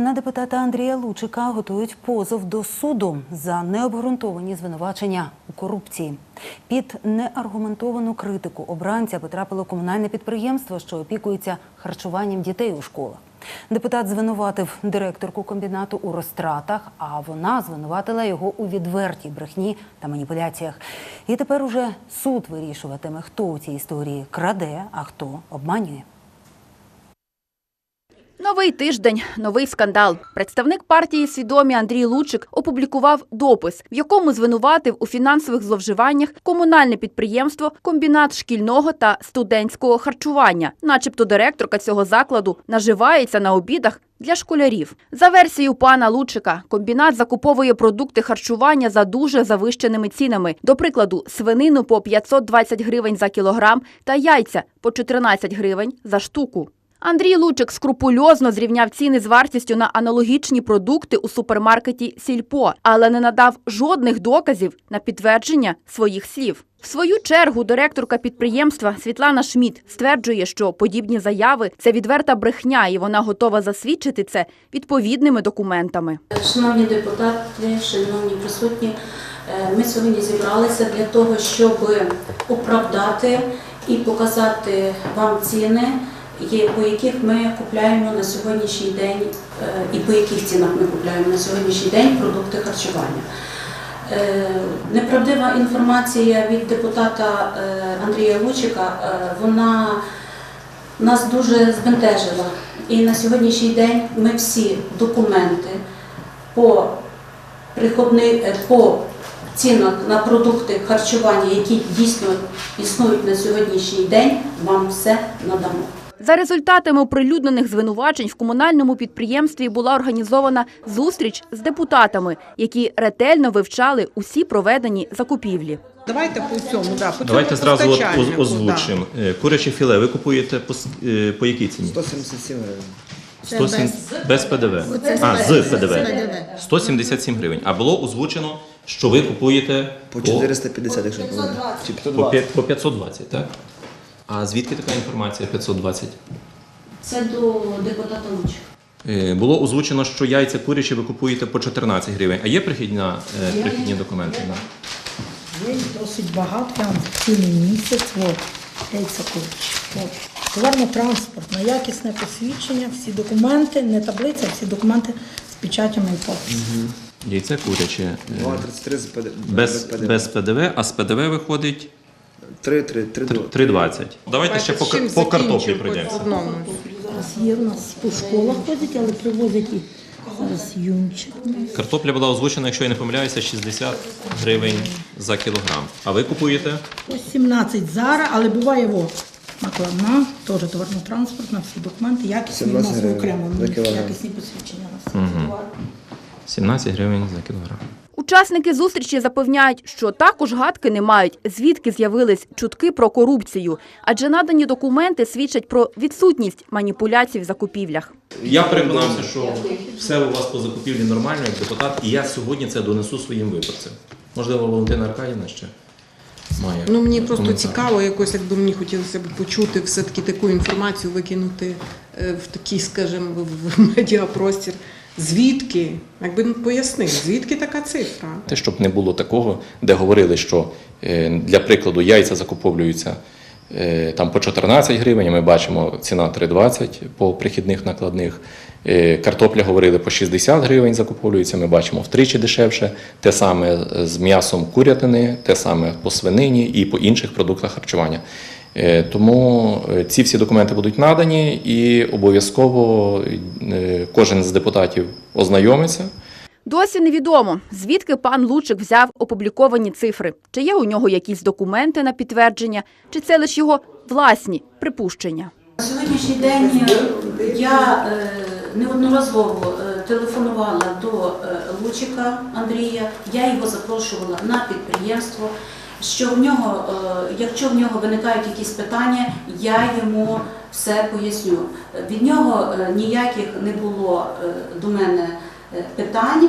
На депутата Андрія Лучика готують позов до суду за необґрунтовані звинувачення у корупції. Під неаргументовану критику обранця потрапило комунальне підприємство, що опікується харчуванням дітей у школах. Депутат звинуватив директорку комбінату у розтратах, а вона звинуватила його у відвертій брехні та маніпуляціях. І тепер уже суд вирішуватиме, хто у цій історії краде, а хто обманює. Новий тиждень, новий скандал. Представник партії свідомі Андрій Лучик опублікував допис, в якому звинуватив у фінансових зловживаннях комунальне підприємство, комбінат шкільного та студентського харчування, начебто директорка цього закладу наживається на обідах. Для школярів за версією пана Лучика, комбінат закуповує продукти харчування за дуже завищеними цінами. До прикладу, свинину по 520 гривень за кілограм та яйця по 14 гривень за штуку. Андрій Лучик скрупульозно зрівняв ціни з вартістю на аналогічні продукти у супермаркеті Сільпо, але не надав жодних доказів на підтвердження своїх слів. В свою чергу директорка підприємства Світлана Шміт стверджує, що подібні заяви це відверта брехня, і вона готова засвідчити це відповідними документами. Шановні депутати, шановні присутні, е, ми сьогодні зібралися для того, щоб оправдати і показати вам ціни, по яких ми купляємо на сьогоднішній день е, і по яких цінах ми купляємо на сьогоднішній день продукти харчування. Е, Неправдива інформація від депутата е, Андрія Лучика, вона нас дуже збентежила. І на сьогоднішній день ми всі документи по приходни, е, по цінах на продукти харчування, які дійсно існують на сьогоднішній день, вам все надамо. За результатами оприлюднених звинувачень в комунальному підприємстві була організована зустріч з депутатами, які ретельно вивчали усі проведені закупівлі. Давайте по цьому, да, по Давайте цьому зразу от озвучимо. Е, Куряче філе ви купуєте по, е, по якій ціні? 177 гривень. 107 без ПДВ. А, з ПДВ. 177 гривень. А було озвучено, що ви купуєте По 450, якщо не помиляюсь. По, 520. п'ять- по 520, так? А звідки така інформація 520? Це до депутата Лучика. Е, Було озвучено, що яйця курячі ви купуєте по 14 гривень. А є прихідна, е, прихідні документи? Да? Є досить багато, я вам цілий місяць, от, яйця курячі. От. Товарно-транспортне, якісне посвідчення, всі документи, не таблиця, всі документи з печатями і подписями. Яйце куряче. е, 2,33 з ПД- Без, без ПДВ, а з ПДВ виходить 3, 3, 3, 2. 3,20. Давайте ще по, по картоплі одному? Зараз є в нас по школах ходять, але привозять і зараз юнчик. Картопля була озвучена, якщо я не помиляюся, 60 гривень за кілограм. А ви купуєте? Ось 17 зараз, але буває во. Накладна, теж товарно-транспортна, всі документи, якісні у 17 нас гривень окремо, за кілограм. якісні посвідчення у нас. Товар. 17 гривень за кілограм. Учасники зустрічі запевняють, що також гадки не мають, звідки з'явились чутки про корупцію, адже надані документи свідчать про відсутність маніпуляцій в закупівлях. Я переконався, що все у вас по закупівлі нормально, як депутат, і я сьогодні це донесу своїм виборцям. Можливо, Валентина Аркадівна ще має. Ну мені просто коментар. цікаво, якось якби мені хотілося б почути все-таки таку інформацію викинути е, в такий, скажімо, в- в медіапростір. Звідки? Якби ну, пояснив, звідки така цифра? Те, щоб не було такого, де говорили, що е, для прикладу яйця закуповуються е, там по 14 гривень, ми бачимо ціна 3,20 по прихідних накладних. Е, Картопля говорили по 60 гривень закуповується, ми бачимо втричі дешевше. Те саме з м'ясом курятини, те саме по свинині і по інших продуктах харчування. Е, Тому е, ці всі документи будуть надані і обов'язково е, кожен з депутатів ознайомиться. Досі невідомо, звідки пан Лучик взяв опубліковані цифри, чи є у нього якісь документи на підтвердження, чи це лише його власні припущення. На сьогоднішній день я неодноразово телефонувала до Лучика Андрія, я його запрошувала на підприємство. Що в нього, е, якщо в нього виникають якісь питання, я йому все поясню. Від нього е, ніяких не було е, до мене питань.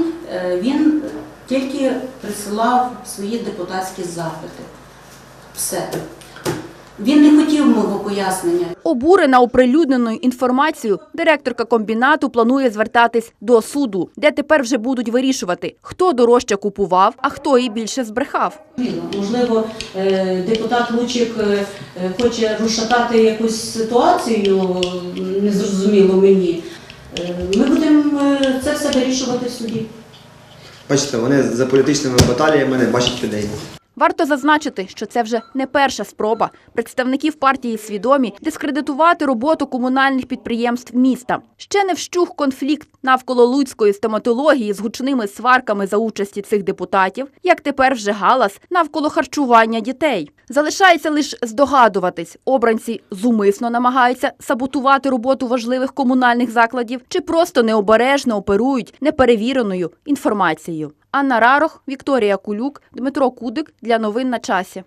Він тільки присилав свої депутатські запити. Все. Він не хотів мого пояснення. Обурена оприлюдненою інформацією, директорка комбінату планує звертатись до суду, де тепер вже будуть вирішувати, хто дорожче купував, а хто і більше збрехав. Можливо, е, депутат Лучик е, е, хоче розшатати якусь ситуацію, незрозуміло мені. Ми будемо це все вирішувати в суді. Бачите, вони за політичними баталіями не бачать людей. Варто зазначити, що це вже не перша спроба представників партії свідомі дискредитувати роботу комунальних підприємств міста. Ще не вщух конфлікт навколо луцької стоматології з гучними сварками за участі цих депутатів, як тепер вже галас навколо харчування дітей. Залишається лише здогадуватись, обранці зумисно намагаються саботувати роботу важливих комунальних закладів чи просто необережно оперують неперевіреною інформацією. Анна Рарох, Вікторія Кулюк, Дмитро Кудик для новин на часі.